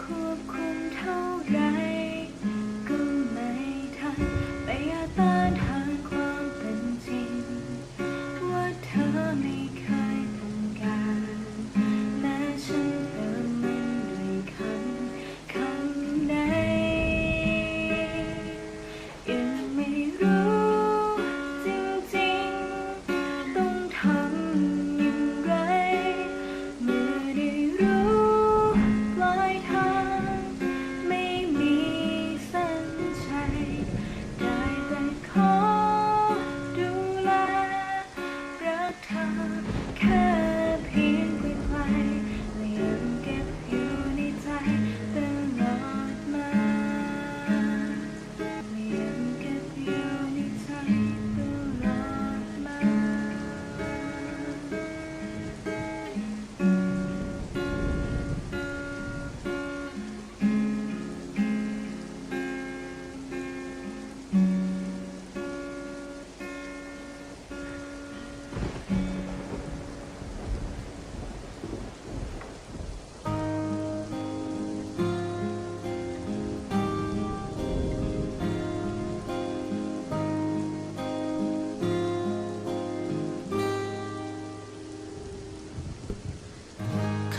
ควบคุมเท่าไรก็ไม่ทันไปอาตาทานความเป็นจริง ว่าเธอไม่เคย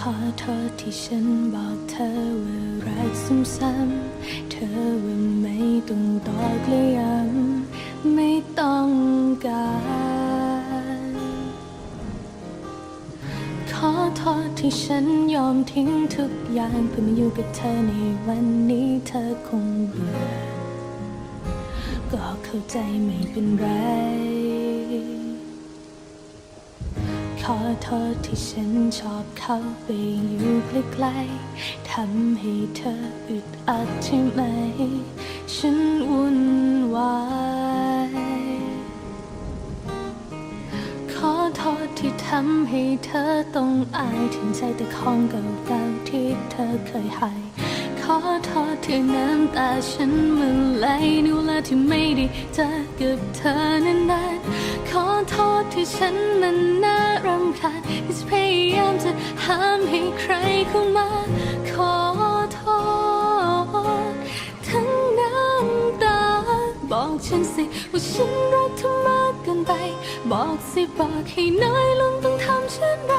ขอโทษที่ฉันบอกเธอว่ารักซ้ำๆเธอว่าไม่ต้องตอกและย้ำไม่ต้องการ ขอโทษที่ฉันยอมทิ้งทุกอย่างเพื่อมาอยู่กับเธอในวันนี้เธอคงเบื่อก็เข้าใจไม่เป็นไร ขอโทษที่ฉันชอบเข้าไปอยู่ใกล้ๆทำให้เธออึดอัดใช่ไหม ฉันวุ่นวาย ขอโทษที่ทำให้เธอต้องอายถึงใจแต่ของเก่าๆที่เธอเคยให้ ขอโทษที่น้ำตาฉันมันไหลในเวลาที่ไม่ได้เจอกับเธอนานๆขอโทษที่ฉันมันน่ารำคาญที่จะพยายามจะห้ามให้ใครเข้ามา ขอโทษ ทั้งน้ำตา บอกฉันสิว่าฉันรักเธอมากเกินไป บอกสิบอกให้น้อยลงต้องทำเช่นไร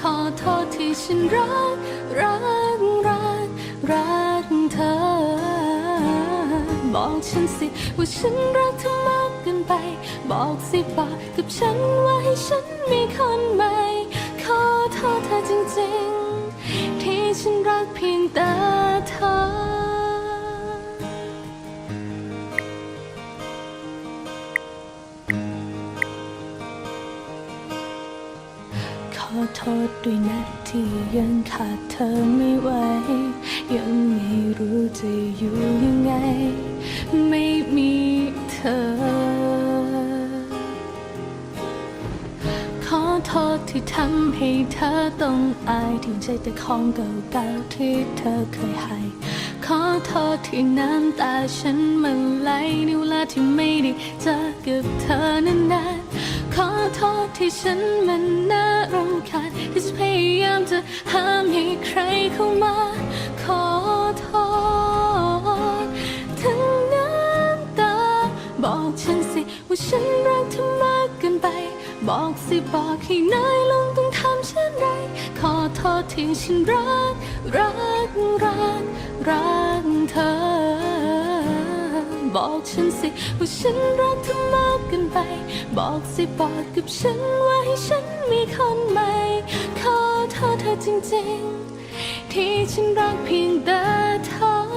ขอโทษที่ฉันรักรัก ฉันสิ ว่าฉันรักเธอมากเกินไป บอกสิบอกกับฉันว่าให้ฉันมีคนใหม่ ขอโทษเธอจริงๆ ที่ฉันรักเพียงแต่เธอขอโทษด้วยนะที่ยังขาดเธอไม่ไหวยังไม่รู้จะอยู่ยังไง ธอต้องอายถึงใจแต่ของเก่าๆที่เธอเคยให้ ขอโทษที่น้ำตาฉันมันไหลในเวลาที่ไม่ได้เจอกับเธอนานๆขอโทษที่ฉันมันน่ารำคาญที่จะพยายามจะห้ามให้ใครเข้ามา ขอโทษทั้งน้ำตา บอกฉันสิว่าฉันรักเธอมากเกินไป บอกสิบอกให้น้อยลงต้องทำเช่นไร ขอโทษที่ฉันรัก รัก รัก รักเธอ บอกฉันสิว่าฉันรักเธอมากเกินไป บอกสิบอกกับฉันว่าให้ฉันมีคนใหม่ ขอโทษเธอจริง ๆ ที่ฉันรักเพียงแต่เธอ